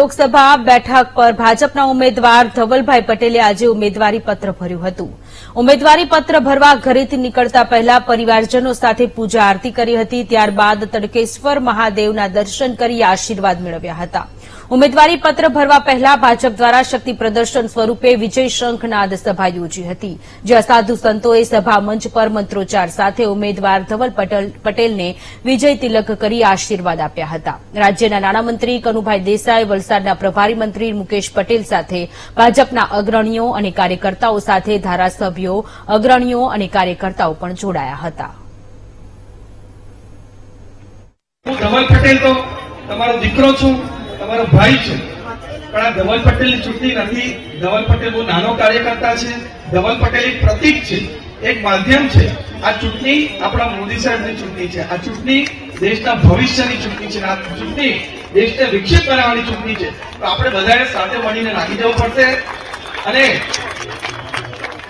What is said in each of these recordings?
લોકસભા બેઠક પર ભાજપના ઉમેદવાર ધવલભાઈ પટેલે આજે ઉમેદવારી પત્ર ભર્યું હતું. ઉમેદવારી પત્ર ભરવા ઘરેથી નીકળતા પહેલા પરિવારજનો સાથે પૂજા આરતી કરી હતી. ત્યારબાદ તડકેશ્વર મહાદેવના દર્શન કરી આશીર્વાદ મેળવ્યા હતા. ઉમેદવારી પત્ર ભરવા પહેલા ભાજપ દ્વારા શક્તિ પ્રદર્શન સ્વરૂપે વિજય શંખનાદ સભા યોજી હતી, જ્યાં સાધુ સંતોએ સભા મંચ પર મંત્રોચ્ચાર સાથે ઉમેદવાર ધવલ પટેલને વિજય તિલક કરી આશીર્વાદ આપ્યા હતા. રાજ્યના નાણામંત્રી કનુભાઈ દેસાઈ, વલસાડના પ્રભારી મંત્રી મુકેશ પટેલ સાથે ભાજપના અગ્રણીઓ અને કાર્યકર્તાઓ સાથે ધારાસભ્યો, અગ્રણીઓ અને કાર્યકર્તાઓ પણ જોડાયા હતા. તમારો દીકરો છું. તમારો ભાઈ છે. પણ આ ધવલ પટેલની ચૂંટણી નથી. ધવલ પટેલ બહુ નાનો કાર્યકર્તા છે. ધવલ પટેલ એક પ્રતીક છે. એક માધ્યમ છે. આ ચૂંટણી આપણા મોદી સાહેબની ચૂંટણી છે. આ ચૂંટણી દેશના ભવિષ્યની ચૂંટણી છે. આ ચૂંટણી દેશને વિકસિત બનાવવાની ચૂંટણી છે. તો આપણે બધાએ સાથે મળીને લાગી જવું પડશે. અને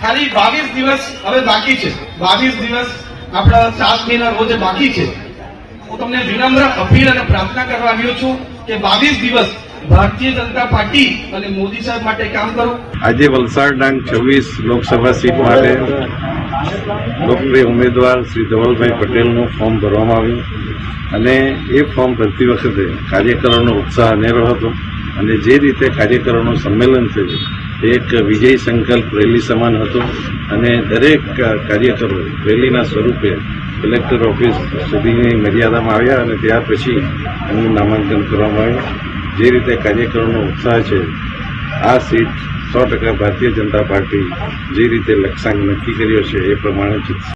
ખાલી બાવીસ દિવસ હવે બાકી છે. બાવીસ દિવસ આપણા સાત મહિના રોજ બાકી છે. હું તમને વિનમ્ર અપીલ અને પ્રાર્થના કરવા આવ્યો છું. કે બાવીસ દિવસ ભારતીય જનતા પાર્ટી અને મોદી સાહેબ માટે કામ કરો? આજે વલસાડ ડાંગ છવ્વીસ લોકસભા સીટ માટે લોકપ્રિય ઉમેદવાર શ્રી ધવલભાઈ પટેલનું ફોર્મ ભરવામાં આવ્યું. અને એ ફોર્મ ભરતી વખતે કાર્યકરોનો ઉત્સાહ અનેરો હતો. અને જે રીતે કાર્યકરોનું સંમેલન થયું, એક વિજય સંકલ્પ રેલી સમાન હતો અને દરેક કાર્યકરો રેલીના સ્વરૂપે કલેક્ટર ઓફિસ સુધીની મર્યાદામાં આવ્યા અને ત્યાર પછી એમનું નામાંકન કરવામાં આવ્યું. જે રીતે કાર્યકરોનો ઉત્સાહ છે, આ સીટ સો ટકા ભારતીય જનતા પાર્ટી જે રીતે લક્ષ્યાંક નક્કી કર્યો છે એ પ્રમાણે જીતશે